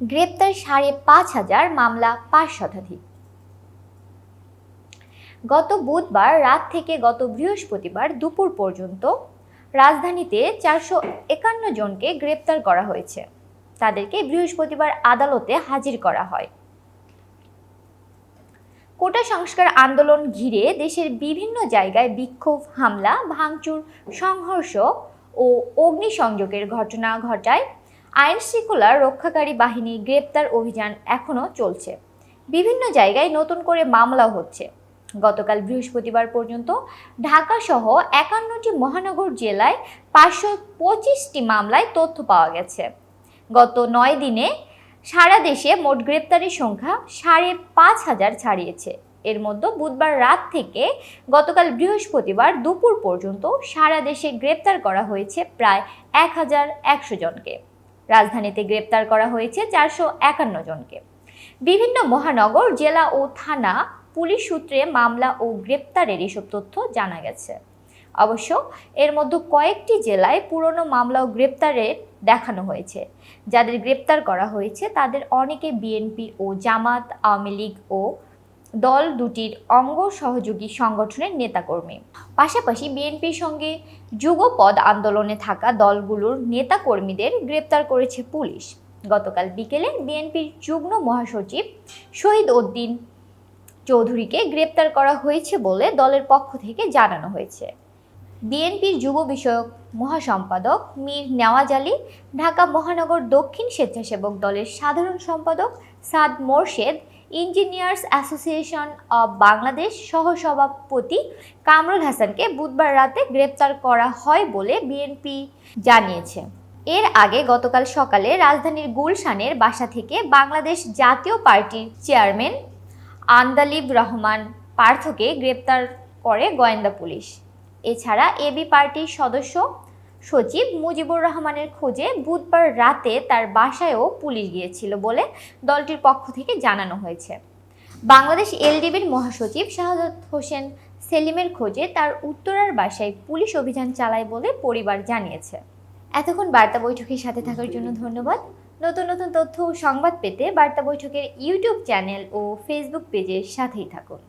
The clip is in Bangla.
গ্রেপ্তার সাড়ে পাঁচ হাজার মামলা পাঁচ শতাধিক। গত বুধবার রাত থেকে গত বৃহস্পতিবার দুপুর পর্যন্ত রাজধানীতে চারশো একান্ন জনকে গ্রেপ্তার করা হয়েছে। তাদেরকে বৃহস্পতিবার আদালতে হাজির করা হয়। কোটা সংস্কার আন্দোলন ঘিরে দেশের বিভিন্ন জায়গায় বিক্ষোভ, হামলা, ভাঙচুর, সংঘর্ষ ও অগ্নিসংযোগের ঘটনা ঘটায় আইন শৃঙ্খলা রক্ষাকারী বাহিনী গ্রেপ্তার অভিযান এখনও চলছে। বিভিন্ন জায়গায় নতুন করে মামলা হচ্ছে। গতকাল বৃহস্পতিবার পর্যন্ত ঢাকা সহ একান্নটি মহানগর জেলায় পাঁচশো পঁচিশটি মামলায় তথ্য পাওয়া গেছে। গত নয় দিনে সারা দেশে মোট গ্রেপ্তারের সংখ্যা সাড়ে পাঁচ হাজার ছাড়িয়েছে। এর মধ্যে বুধবার রাত থেকে গতকাল বৃহস্পতিবার দুপুর পর্যন্ত সারা দেশে গ্রেপ্তার করা হয়েছে প্রায় এক হাজার একশো জনকে। রাজধানীতে গ্রেপ্তার করা হয়েছে চারশো একান্ন জনকে। বিভিন্ন মহানগর, জেলা ও থানা পুলিশ সূত্রে মামলা ও গ্রেপ্তারের এসব তথ্য জানা গেছে। অবশ্য এর মধ্যে কয়েকটি জেলায় পুরনো মামলা ও গ্রেপ্তারের দেখানো হয়েছে। যাদের গ্রেপ্তার করা হয়েছে, তাদের অনেকে বিএনপি ও জামাত, আওয়ামী লীগ ও দল দুটির অঙ্গ সহযোগী সংগঠনের নেতাকর্মী। পাশাপাশি বিএনপির সঙ্গে যুগপদ আন্দোলনে থাকা দলগুলোর নেতাকর্মীদের গ্রেপ্তার করেছে পুলিশ। গতকাল বিকেলে বিএনপির যুগ্ম মহাসচিব শহীদ উদ্দিন চৌধুরীকে গ্রেপ্তার করা হয়েছে বলে দলের পক্ষ থেকে জানানো হয়েছে। বিএনপির যুব বিষয়ক মহাসম্পাদক মীর নেওয়াজ আলী, ঢাকা মহানগর দক্ষিণ স্বেচ্ছাসেবক দলের সাধারণ সম্পাদক Saad Morshed engineers association of Bangladesh সহসভাপতি কামরুল হাসানকে বুধবার রাতে গ্রেপ্তার করা হয় বলে বিএনপি জানিয়েছে। এর আগে গতকাল সকালে রাজধানীর গুলশানের বাসা থেকে বাংলাদেশ জাতীয় পার্টির চেয়ারম্যান আন্দালিব রহমান পার্থকে গ্রেপ্তার করে গোয়েন্দা পুলিশ। এছাড়া এবি পার্টির সদস্য সচিব মুজিবুর রহমানের খোঁজে বুধবার রাতে তার বাসায়ও পুলিশ গিয়েছিল বলে দলটির পক্ষ থেকে জানানো হয়েছে। বাংলাদেশ এলডিবির মহাসচিব শাহাদত হোসেন সেলিমের খোঁজে তার উত্তরার বাসায় পুলিশ অভিযান চালায় বলে পরিবার জানিয়েছে। এতক্ষণ বার্তা বৈঠকের সাথে থাকার জন্য ধন্যবাদ। নতুন নতুন তথ্য ও সংবাদ পেতে বার্তা বৈঠকের ইউটিউব চ্যানেল ও ফেসবুক পেজের সাথেই থাকুন।